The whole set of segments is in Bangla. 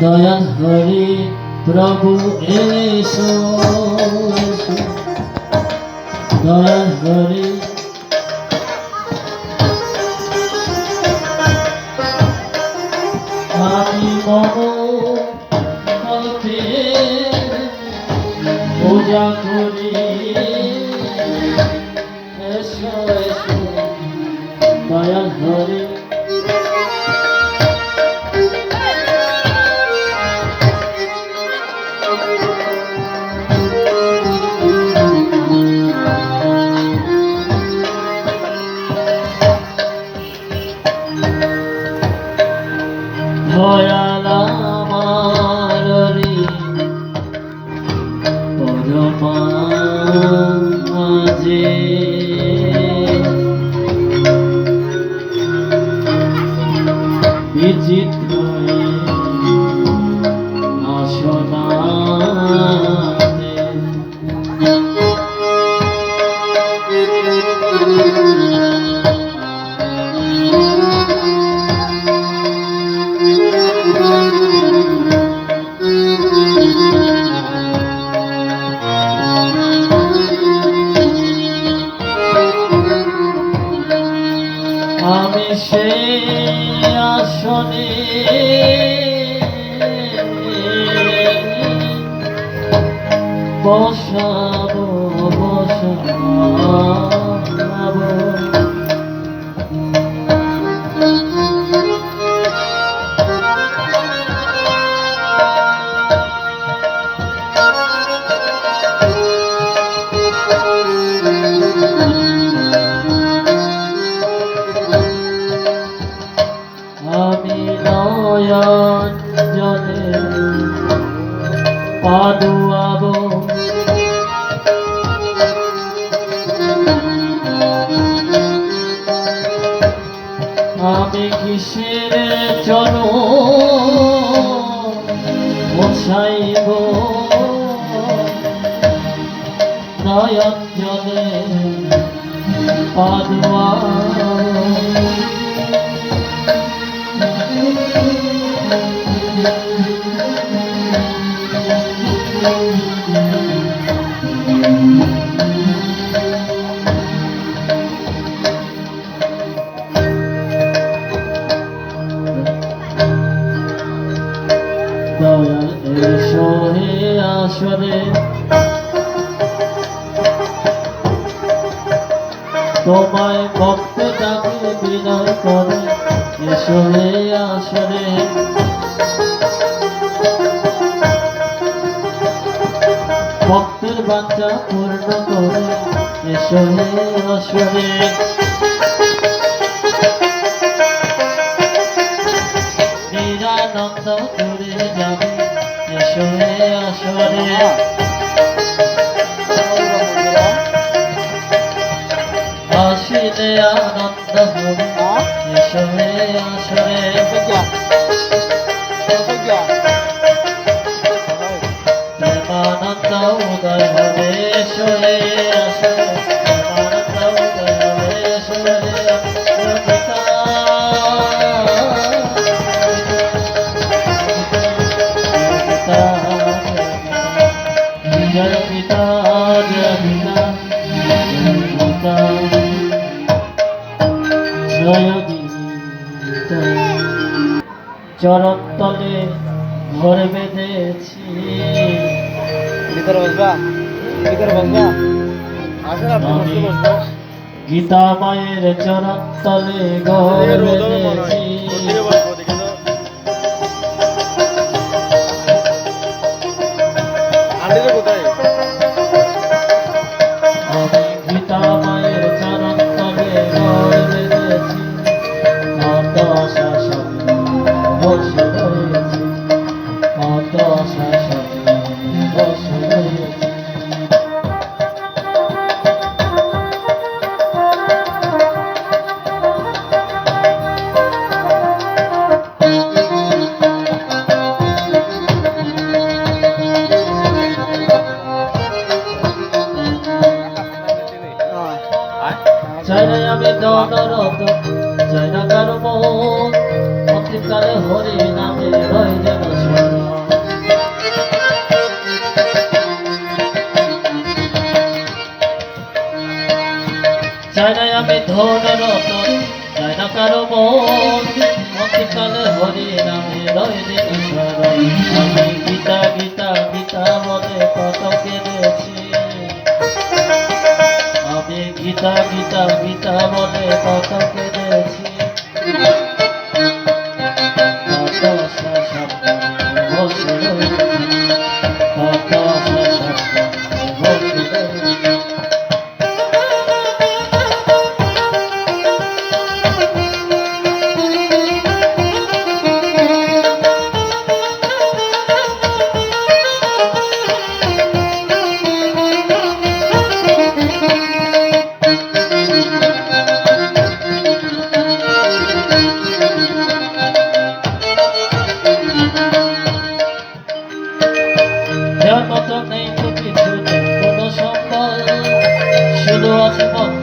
দয়াল হরি প্রভু এসো। দয়াল হরি। পূজা করি। এসো এসো। দয়াল আমি সেই আসনে বসাবো বসাবো। কিসের চল মোছাইব নয়ন জলে দয়াল তোমায় ভক্ত ডাকে বিনয় করে এসো হে আসরে। ভক্তের বাচ্চা পূর্ণ করে এসো হে আসরে। নিরানন্দ করে যাবে এসো আসরে। আসিলে আনন্দ হবে এসো আসরে প্রেমানন্দ উদয় হবে আসরে চরণ তলে ঘর বেঁধেছি। ভিতরে বসবা ভিতরে বসবা। গীতা মায়ের চরণ তলে ঘর বেঁধেছি। কোথায়? আমি ধন রতন যায় না কারও মন। মন্ত্রকালে হরি নামে শরণ আমি গীতা গীতা গীতা বলে কত কেঁদেছি আমি গীতা গীতা গীতা বলে কত কেঁদেছি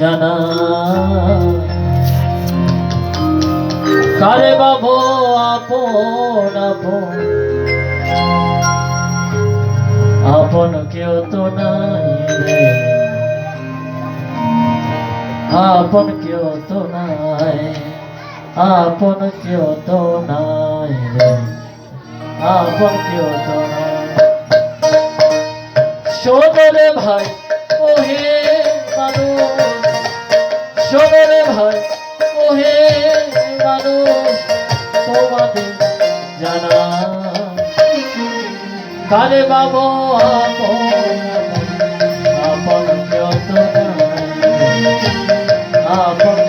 জানা। কারে বাবু আপন আপন? আপন কেউ তো নাই রে। আপন কেউ তো নাই। আপন কেউ তো নাই রে। আপন কেউ তো নাই। ভাই, ওহে মানুষ। শোনরে ভাই ওহে মানুষ তোমাকে জানা কালে বাবু আপন আপন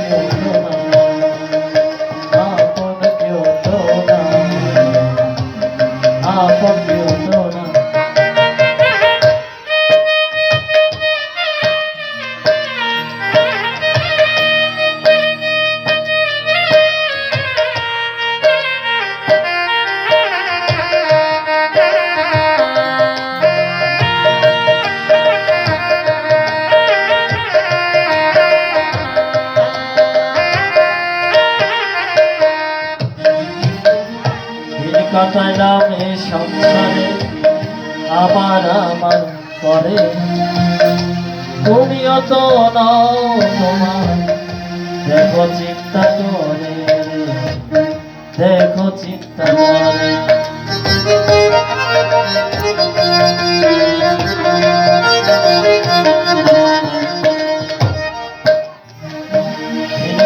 সংসারে আমার আমার করে তুমিও তো দেখো চিন্তা করে। দেখো চিন্তা করে।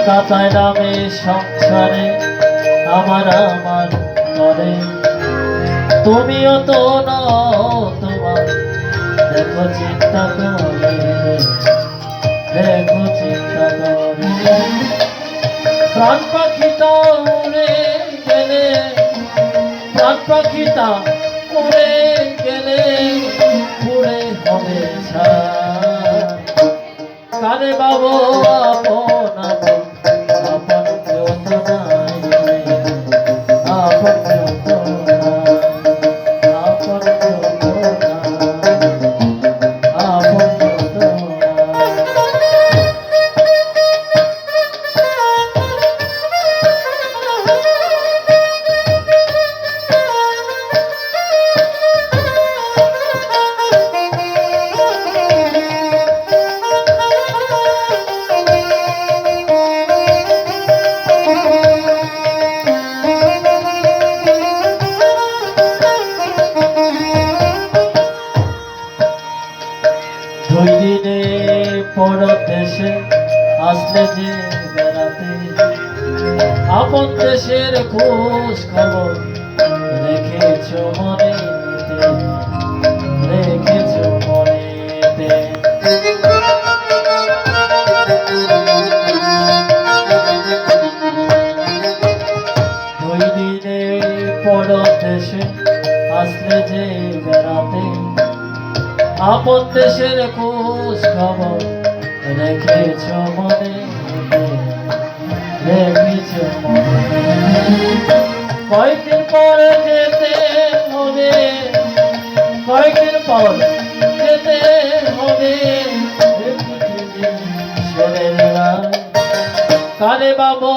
কাটাইলাম এ সংসারে আমার আমার করে তুমিও তো নাও তোমার। দেখো চিন্তা করে। দেখো চিন্তা করে। প্রাণ পাখিটা উড়ে গেলে, প্রাণ পাখিটা উড়ে গেলে উড়ে হবে কারে বাবু আপন আপন আপন কেউ তো নাই আপন আপন দেশের খোঁজ খবর রেখেছ মনেতে রেখেছ মনেতে। ওই দিনে পর দেশে আসলে যে বেড়াতে, আপন দেশের খোঁজ খবর রেখেছ মনে রেখেছ মনে কয়েকদিন পরে যেতে হবে? কয়েকদিন পর যেতে হবে? কালে বাবু